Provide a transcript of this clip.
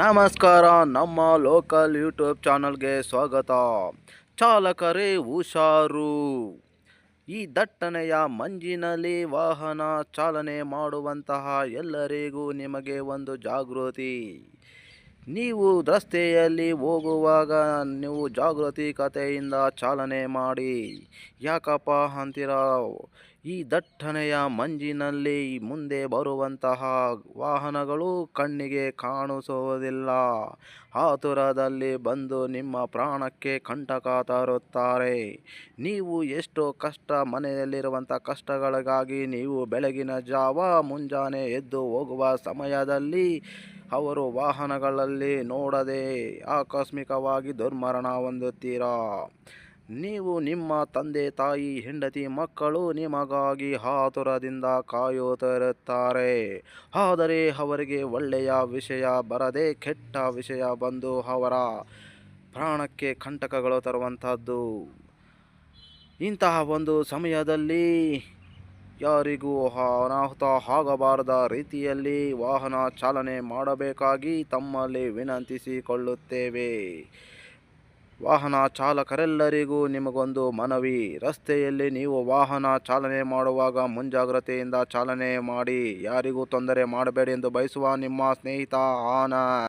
ನಮಸ್ಕಾರ, ನಮ್ಮ local YouTube ಚಾನಲ್ಗೆ ಸ್ವಾಗತ. ಚಾಲಕರೇ ಹುಷಾರು. ಈ ದಟ್ಟಣೆಯ ಮಂಜಿನಲ್ಲಿ ವಾಹನ ಚಾಲನೆ ಮಾಡುವಂತಹ ಎಲ್ಲರಿಗೂ ನಿಮಗೆ ಒಂದು ಜಾಗೃತಿ. ನೀವು ರಸ್ತೆಯಲ್ಲಿ ಹೋಗುವಾಗ ನೀವು ಜಾಗೃತಿ ಕಥೆಯಿಂದ ಚಾಲನೆ ಮಾಡಿ, ಯಾಕಪ್ಪ ಅಂತೀರ ಈ ದಟ್ಟಣೆಯ ಮಂಜಿನಲ್ಲಿ ಮುಂದೆ ಬರುವಂತಹ ವಾಹನಗಳು ಕಣ್ಣಿಗೆ ಕಾಣಿಸುವುದಿಲ್ಲ. ಆತುರದಲ್ಲಿ ಬಂದು ನಿಮ್ಮ ಪ್ರಾಣಕ್ಕೆ ಕಂಟಕ ತರುತ್ತಾರೆ. ನೀವು ಎಷ್ಟು ಕಷ್ಟ ಮನೆಯಲ್ಲಿರುವಂಥ ಕಷ್ಟಗಳಿಗಾಗಿ ನೀವು ಬೆಳಗಿನ ಜಾವ ಮುಂಜಾನೆ ಎದ್ದು ಹೋಗುವ ಸಮಯದಲ್ಲಿ ಅವರು ವಾಹನಗಳಲ್ಲಿ ನೋಡದೆ ಆಕಸ್ಮಿಕವಾಗಿ ದುರ್ಮರಣ ಹೊಂದುತ್ತೀರಾ? ನೀವು ನಿಮ್ಮ ತಂದೆ, ತಾಯಿ, ಹೆಂಡತಿ, ಮಕ್ಕಳು ನಿಮಗಾಗಿ ಹಾತುರದಿಂದ ಕಾಯುತ್ತಿರುತ್ತಾರೆ. ಆದರೆ ಅವರಿಗೆ ಒಳ್ಳೆಯ ವಿಷಯ ಬರದೆ ಕೆಟ್ಟ ವಿಷಯ ಬಂದು ಅವರ ಪ್ರಾಣಕ್ಕೆ ಕಂಟಕಗಳು ತರುವಂಥದ್ದು. ಇಂತಹ ಒಂದು ಸಮಯದಲ್ಲಿ ಯಾರಿಗೂ ಅನಾಹುತ ಆಗಬಾರದ ರೀತಿಯಲ್ಲಿ ವಾಹನ ಚಾಲನೆ ಮಾಡಬೇಕಾಗಿ ತಮ್ಮಲ್ಲಿ ವಿನಂತಿಸಿಕೊಳ್ಳುತ್ತೇವೆ. ವಾಹನ ಚಾಲಕರೆಲ್ಲರಿಗೂ ನಿಮಗೊಂದು ಮನವಿ. ರಸ್ತೆಯಲ್ಲಿ ನೀವು ವಾಹನ ಚಾಲನೆ ಮಾಡುವಾಗ ಮುಂಜಾಗ್ರತೆಯಿಂದ ಚಾಲನೆ ಮಾಡಿ. ಯಾರಿಗೂ ತೊಂದರೆ ಮಾಡಬೇಡಿ ಎಂದು ಬಯಸುವ ನಿಮ್ಮ ಸ್ನೇಹಿತ ಆನ